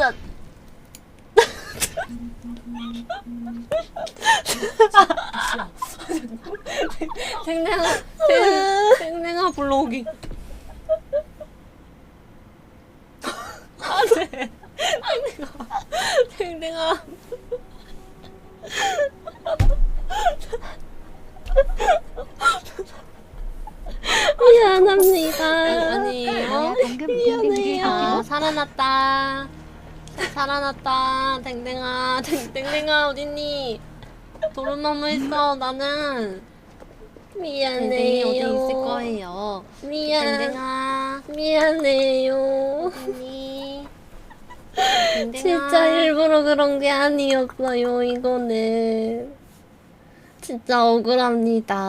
진짜 생생아 생, 생생아 블로깅. 아, 네. 안돼 생생아 생생아 미안합니다. 아니에요. 미안해요. 아, 살아났다. 살아났다 댕댕아 댕- 댕댕아 어딨니 도루마무 있어 나는 댕댕이 어디 있을 미안해요. 거예요 미안. 댕댕아 미안해요. 댕댕아 진짜 일부러 그런 게 아니었어요, 이거는. 진짜 억울합니다.